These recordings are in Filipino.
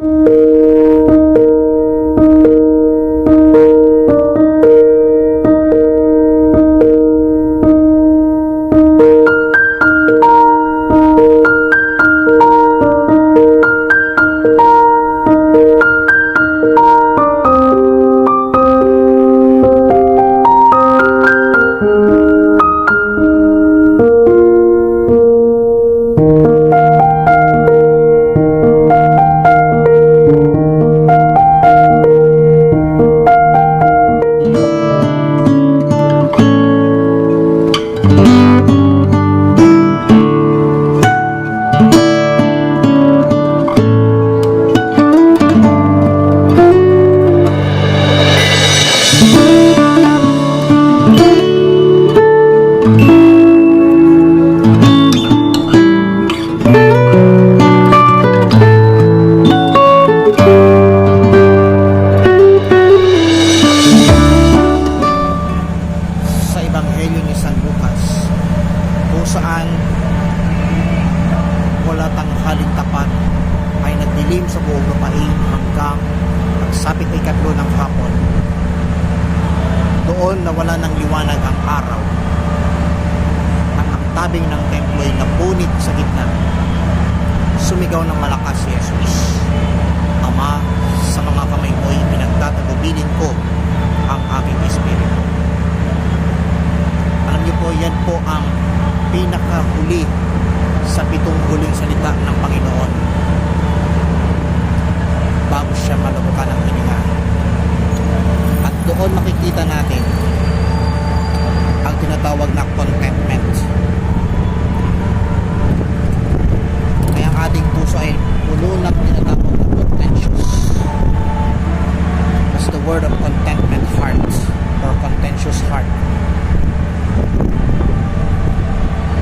sa ay nagdilim sa buong lupain hanggang pagsapit ay katlo ng hapon. Doon nawala ng liwanag ang araw at ang tabing ng templo ay napunit sa gitna. Sumigaw ng malakas si Jesus. Ama, sa mga kamay mo'y pinagtatagubilin ko ang aking espiritu. Alam niyo po, yan po ang pinakahuli sa pitong huling salita ng Panginoon bago siya malubukan ng hininga. At doon makikita natin ang tinatawag na contentment. Kaya ang ating puso ay puno ng tinatawag na contentious. That's the word of contentment heart or contentious heart.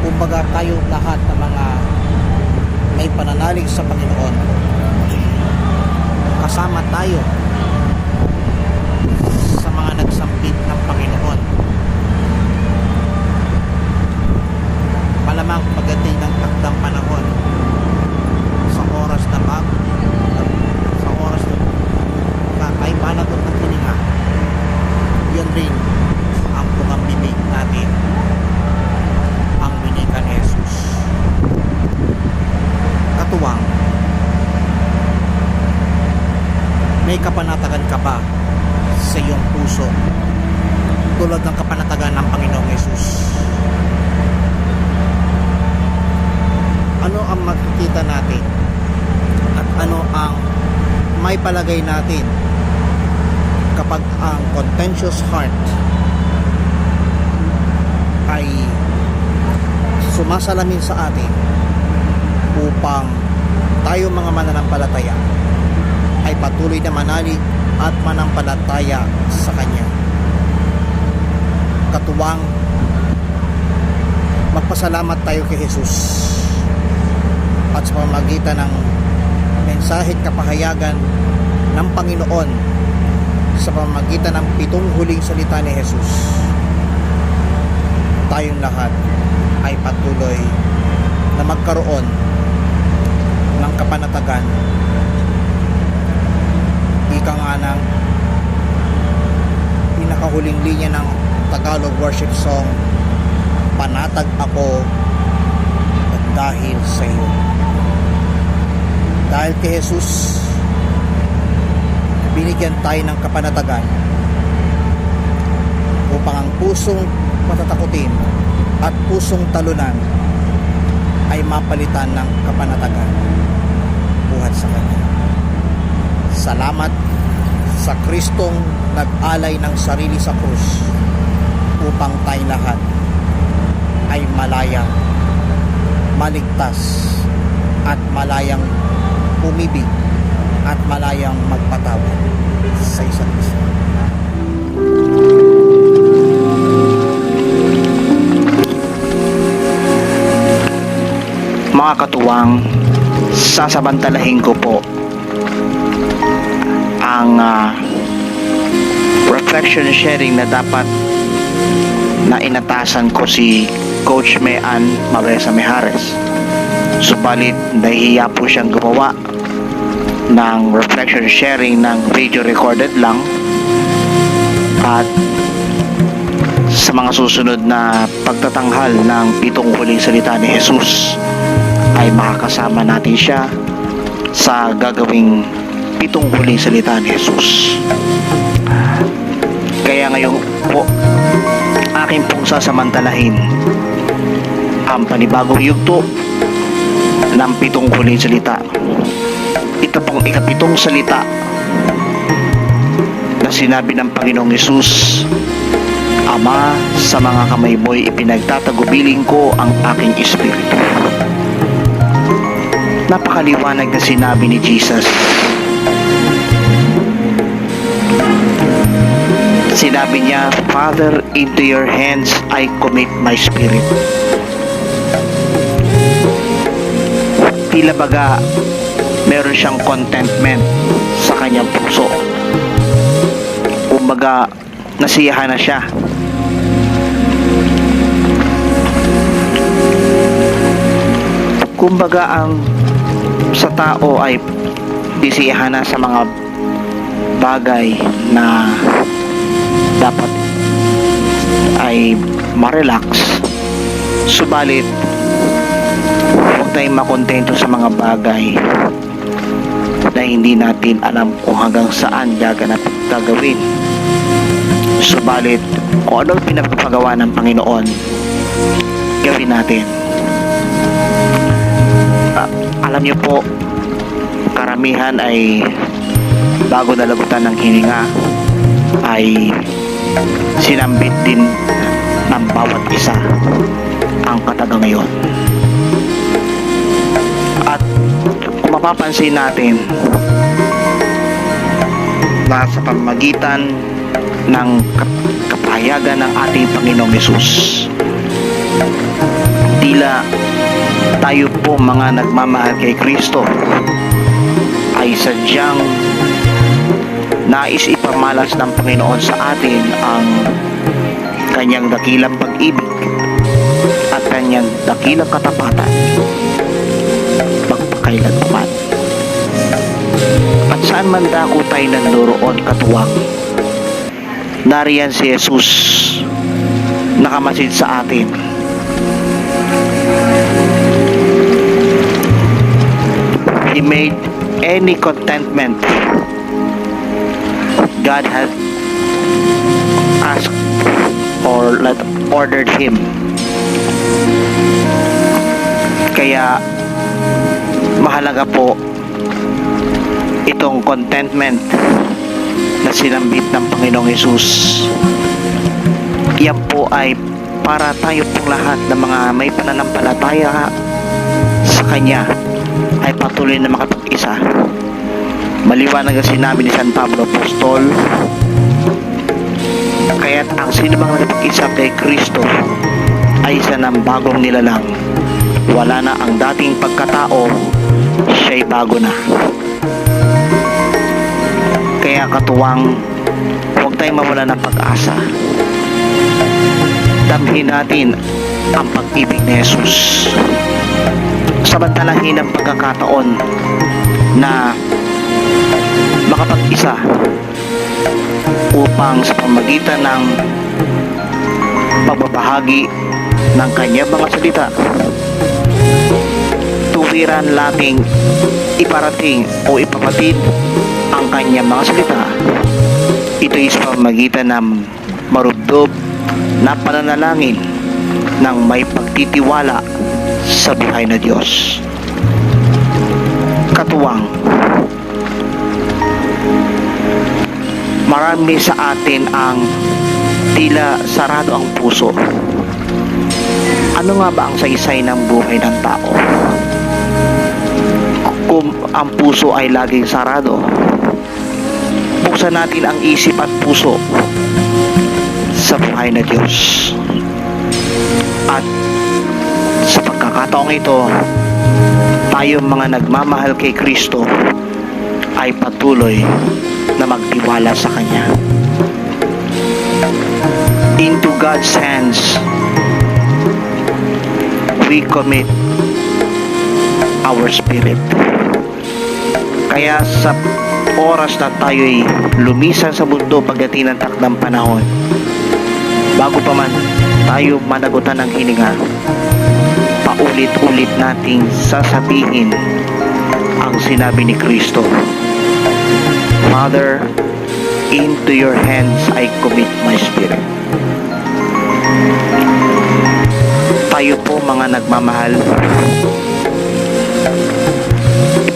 kumbaga tayo lahat ng mga may pananalig sa Panginoon kasama tayo sa mga nagsampit ng Panginoon malamang pagdating ng takdang panahon sa oras na bago sa oras na kakaiba na doon ng hininga yun rin ang pumambibig natin ang winikan ni Jesus. Katuwang, may kapanatagan ka ba sa iyong puso tulad ng kapanatagan ng Panginoong Jesus? Ano ang makikita natin at ano ang may palagay natin kapag ang contentious heart ay sumasalamin sa atin upang tayo mga mananampalataya ay patuloy na manalig at manampalataya sa Kanya. Katuwang magpasalamat tayo kay Jesus at sa pamamagitan ng mensahe at kapahayagan ng Panginoon sa pamamagitan ng pitong huling salita ni Jesus. Tayong lahat ay patuloy na magkaroon ng kapanatagan. Ika nga ng pinakahuling linya ng Tagalog worship song Panatag ako at dahil sa iyo dahil kay Jesus binigyan tayo ng kapanatagan upang ang pusong matatakutin at pusong talunan ay mapalitan ng kapanatagan buhat sa Kanya. Salamat sa Kristong nag-alay ng sarili sa krus upang tayo lahat ay malayang maligtas at malayang umibig at malayang magpatawad sa isa't isa. Mga katuwang, sasabantalahin ko po ang ah, reflection sharing na dapat na inatasan ko si Coach Mayan Maresa Mejares. Subalit nahihiya po siyang gumawa ng reflection sharing ng video recorded lang at sa mga susunod na pagtatanghal ng pitong huling salita ni Jesus ay makakasama natin siya sa gagawing pitong huling salita ni Jesus. Kaya ngayon po, akin pong sasamantalahin ang panibagong yugto ng pitong huling salita. Ito pong ikapitong salita na sinabi ng Panginoong Yesus, Ama, sa mga kamay mo'y ipinagtatagubiling ko ang aking espiritu. Napakaliwanag na sinabi ni Jesus. Sinabi niya, Father, into your hands I commit my spirit. Tila baga, meron siyang contentment sa kanyang puso. Kumbaga, nasiyahan na siya. Kumbaga, ang sa tao ay disiyahan na sa mga bagay na dapat ay ma-relax. Subalit, huwag tayong makontento sa mga bagay na hindi natin alam kung hanggang saan gaganap gagawin. Subalit, kung ano pinapagawa ng Panginoon, gawin natin. Ah, alam niyo po, karamihan ay bago nalagutan ng hininga ay sinambit din ng bawat isa ang kataga ngayon. Mapapansin natin na sa pamamagitan ng kap- ng ating Panginoong Yesus tila tayo po mga nagmamahal kay Kristo ay sadyang nais ipamalas ng Panginoon sa atin ang kanyang dakilang pag-ibig at kanyang dakilang katapatan magpakailanman. At saan man dako tayo nanloroon katuwang, nariyan si Jesus nakamasid sa atin. He made any contentment God has asked or let ordered him. Kaya mahalaga po itong contentment na sinambit ng Panginoong Yesus. Yan po ay para tayo pong lahat ng mga may pananampalataya sa Kanya ay patuloy na makapag-isa. Maliwanag ang sinabi ni San Pablo Apostol, kaya't ang sino mang nakapag-isa kay Kristo ay isa ng bagong nilalang. Wala na ang dating pagkatao, siya'y bago na. Kaya katuwang, huwag tayong mawala ng pag-asa. Damhin natin ang pag-ibig ni Jesus. Samantalahin ang pagkakataon na makapag-isa upang sa pamagitan ng pagbabahagi ng kanyang mga salita tuwiran nating iparating o ipapatid ang kanyang mga salita ito ay sa pamagitan ng marubdob na pananalangin ng may pagtitiwala sa buhay na Diyos katuwang marami sa atin ang tila sarado ang puso. Ano nga ba ang saysay ng buhay ng tao? Kung ang puso ay laging sarado, buksan natin ang isip at puso sa buhay na Diyos. At sa pagkakataong ito, tayo mga nagmamahal kay Kristo ay patuloy na magtiwala sa Kanya. Into God's hands, we commit our spirit. Kaya sa oras na tayo'y lumisan sa mundo pagdating ng takdang panahon, bago pa man tayo managutan ng hininga, paulit-ulit nating sasabihin ang sinabi ni Kristo. Father, into your hands I commit my spirit. Tayo po mga nagmamahal,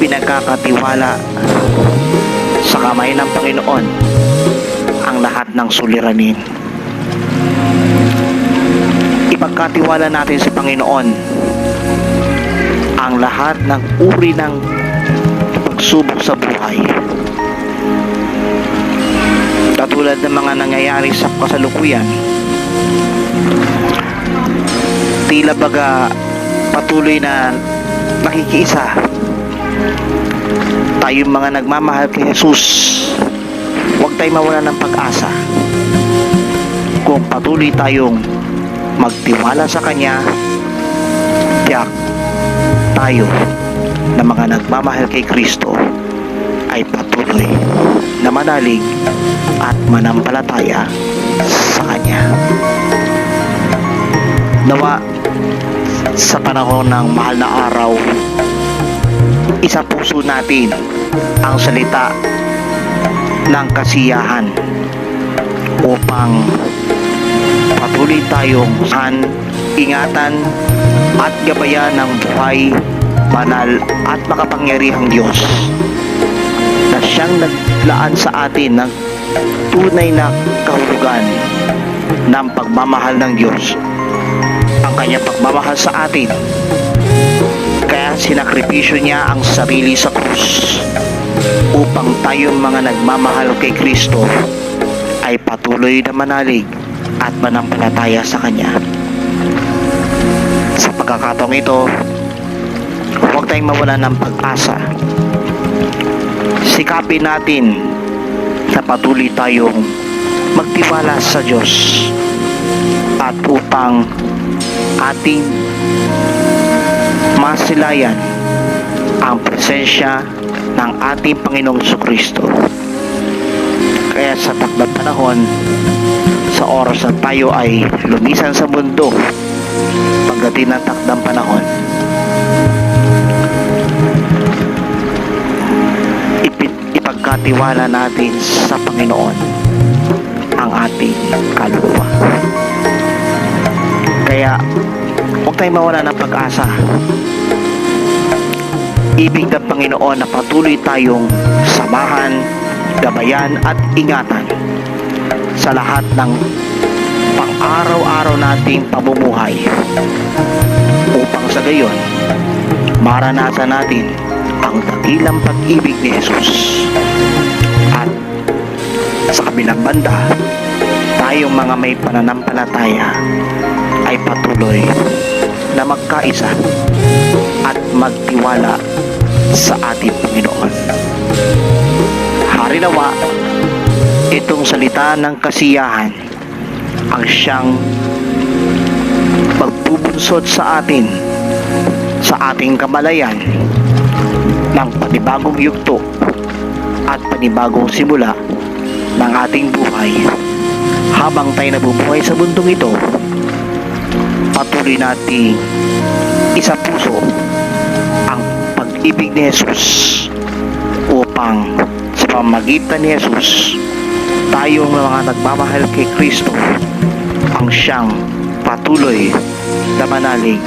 ipinagkakatiwala sa kamay ng Panginoon ang lahat ng suliranin. Ipagkatiwala natin sa Panginoon ang lahat ng uri ng pagsubok sa buhay. Katulad ng mga nangyayari sa kasalukuyan, tila baga patuloy na nakikiisa tayong mga nagmamahal kay Jesus. Huwag tayong mawala ng pag-asa. Kung patuloy tayong magtiwala sa Kanya tiyak tayo na mga nagmamahal kay Kristo ay patuloy na manalig at manampalataya sa Kanya. Nawa sa panahon ng mahal na araw isa puso natin ang salita ng kasiyahan upang patuloy tayong san ingatan at gabayan ng buhay banal at makapangyarihang Diyos na siyang naglaan sa atin ng tunay na kahulugan ng pagmamahal ng Diyos. Ang kanyang pagmamahal sa atin sinakripisyo niya ang sarili sa krus upang tayong mga nagmamahal kay Kristo ay patuloy na manalig at manampalataya sa Kanya. Sa pagkakataong ito, huwag tayong mawala ng pag-asa. Sikapin natin na patuloy tayong magtiwala sa Diyos at upang ating masilayan ang presensya ng ating Panginoong Kristo. Kaya sa takdang panahon, sa oras na tayo ay lumisan sa mundo, pagdating ng takdang panahon, ipagkatiwala natin sa Panginoon ang ating kaluluwa. Kaya, huwag tayong mawala ng pag-asa. Ibig ng Panginoon na patuloy tayong samahan, gabayan at ingatan sa lahat ng pang-araw-araw nating pamumuhay upang sa gayon maranasan natin ang dakilang pag-ibig ni Jesus. At sa kabilang banda tayong mga may pananampalataya ay patuloy na magkaisa at magtiwala sa ating Panginoon. Hari nawa, itong salita ng kasiyahan ang siyang magbubunsod sa atin sa ating kamalayan ng panibagong yugto at panibagong simula ng ating buhay habang tayo nabubuhay sa mundong ito patuloy nating isa puso pag-ibig ni Jesus upang sa pamagitan ni Jesus tayong mga nagmamahal kay Kristo ang siyang patuloy na manalig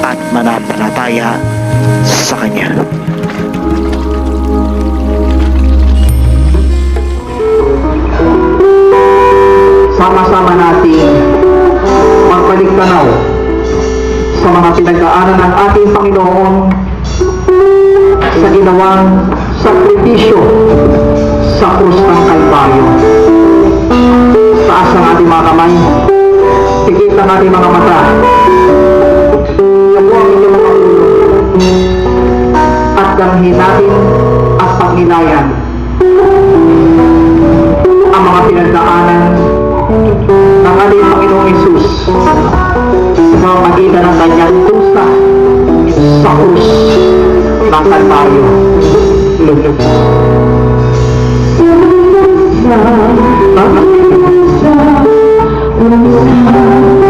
at manampalataya sa Kanya. sama-sama natin magbalik tanaw sa mga pinagdaanan ng ating Panginoon ginawang sakripisyo sa krus ng Kalbaryo. Taas ang ating mga kamay, pikit ang ating mga mata, Yapo ang inyong mga ulo, at damhin natin at pagnilayan ang mga pinagdaanan ng ating Panginoong Isus sa magitan ng kanyang tusa sa krus ng Kalbaryo. itlog. Tunay